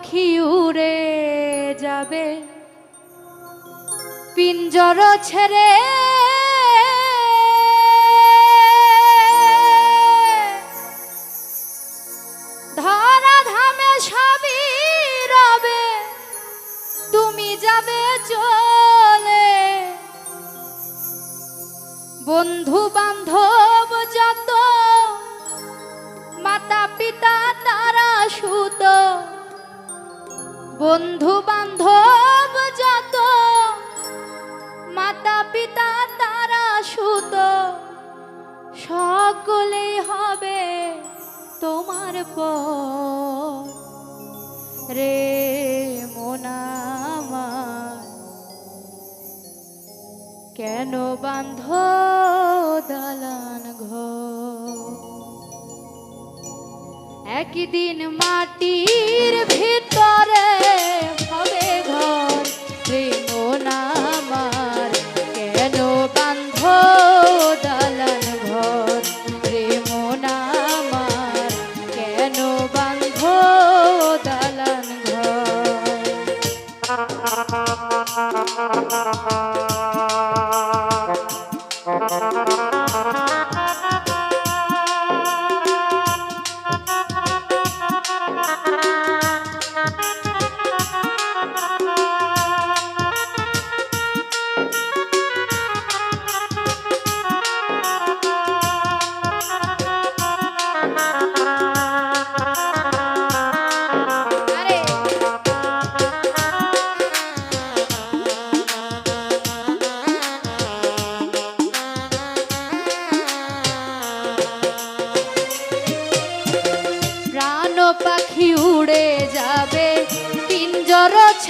পাখি উড়ে যাবে। পিঞ্জর ছেড়ে ধরা ধামে সবই রবে। তুমি যাবে চলে। বন্ধু বান্ধব যত মাতা পিতা তারা সুত। বন্ধু বান্ধব যত মাতা পিতা তারা সুত, সকলেই হবে তোমার রে মোনামার কেন বান্ধ দালান ঘর একদিন মাটির ভিতরে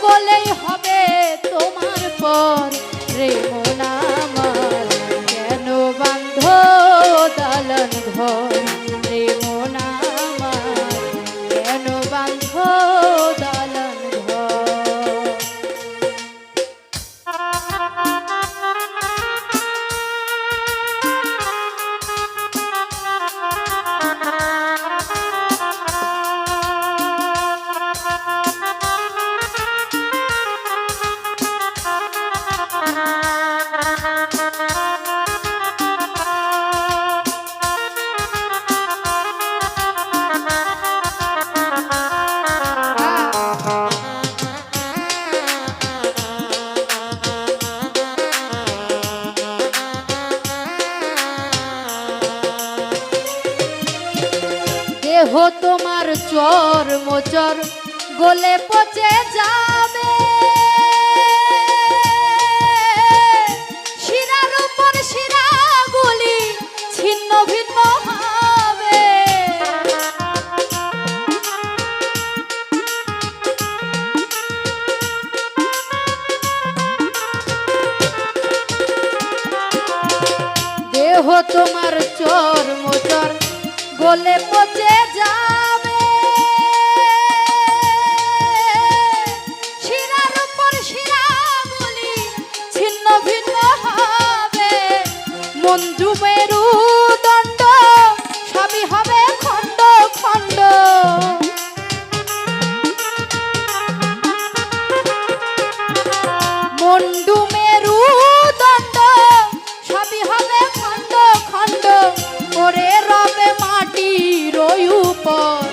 সকলেই হবে তোমার পর রে। দেহ তোমার চর মোচর, গলে পচে যাবে। শিরার উপর ছিন্ন ভিন্ন দেহ তোমার চর মোচর গলে পচে যাবে। শিরার উপর শিরাগুলি ছিন্ন ভিন্ন হবে। মঞ্জু মেরু দণ্ড সবই হবে খণ্ড খণ্ড। মন্ডু মেরু দণ্ড সবই হবে খণ্ড খণ্ড। করে 번.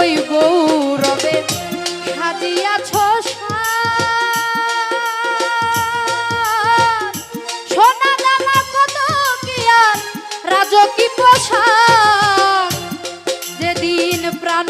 ওই গৌরবে সাজিয়াছ সাজ। সোনা দানা কত কি রাজকী যেদিন প্রাণ